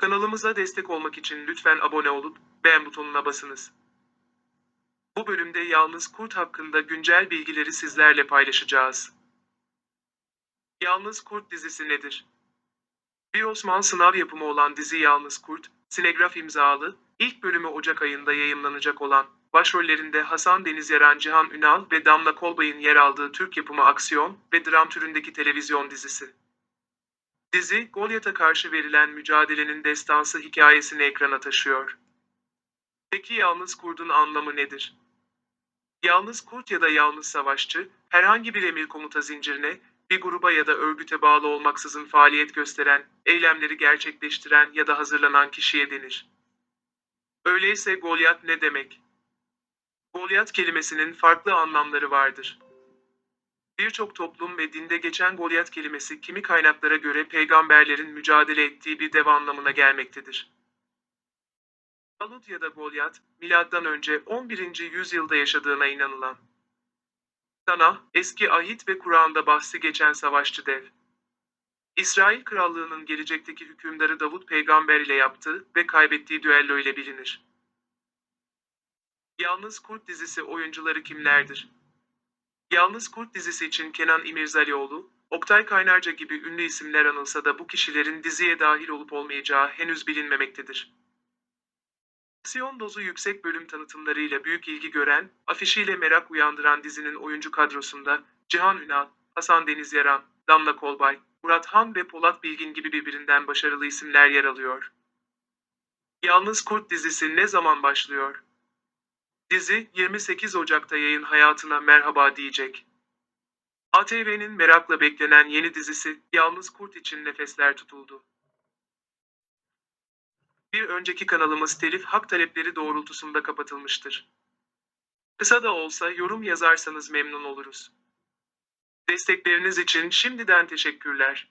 Kanalımıza destek olmak için lütfen abone olup beğen butonuna basınız. Bu bölümde Yalnız Kurt hakkında güncel bilgileri sizlerle paylaşacağız. Yalnız Kurt dizisi nedir? Bir Osman sınav yapımı olan dizi Yalnız Kurt, Sinegraf imzalı, ilk bölümü Ocak ayında yayımlanacak olan, başrollerinde Hasan Deniz Yaran Cihan Ünal ve Damla Kolbay'ın yer aldığı Türk yapımı aksiyon ve dram türündeki televizyon dizisi. Dizi, Golyat'a karşı verilen mücadelenin destansı hikayesini ekrana taşıyor. Peki yalnız kurdun anlamı nedir? Yalnız kurt ya da yalnız savaşçı, herhangi bir emir komuta zincirine, bir gruba ya da örgüte bağlı olmaksızın faaliyet gösteren, eylemleri gerçekleştiren ya da hazırlanan kişiye denir. Öyleyse Golyat ne demek? Golyat kelimesinin farklı anlamları vardır. Birçok toplum ve dinde geçen Golyat kelimesi kimi kaynaklara göre peygamberlerin mücadele ettiği bir dev anlamına gelmektedir. Talut ya da Golyat, milattan önce 11. yüzyılda yaşadığına inanılan. Sana, eski ahit ve Kur'an'da bahsi geçen savaşçı dev. İsrail krallığının gelecekteki hükümdarı Davut peygamber ile yaptığı ve kaybettiği düello ile bilinir. Yalnız Kurt dizisi oyuncuları kimlerdir? Yalnız Kurt dizisi için Kenan İmirzalıoğlu, Oktay Kaynarca gibi ünlü isimler anılsa da bu kişilerin diziye dahil olup olmayacağı henüz bilinmemektedir. Aksiyon dozu yüksek bölüm tanıtımlarıyla büyük ilgi gören, afişiyle merak uyandıran dizinin oyuncu kadrosunda Cihan Ünal, Hasan Deniz Yaran, Damla Kolbay, Murat Han ve Polat Bilgin gibi birbirinden başarılı isimler yer alıyor. Yalnız Kurt dizisi ne zaman başlıyor? Dizi 28 Ocak'ta yayın hayatına merhaba diyecek. ATV'nin merakla beklenen yeni dizisi Yalnız Kurt için nefesler tutuldu. Bir önceki kanalımız telif hak talepleri doğrultusunda kapatılmıştır. Kısa da olsa yorum yazarsanız memnun oluruz. Destekleriniz için şimdiden teşekkürler.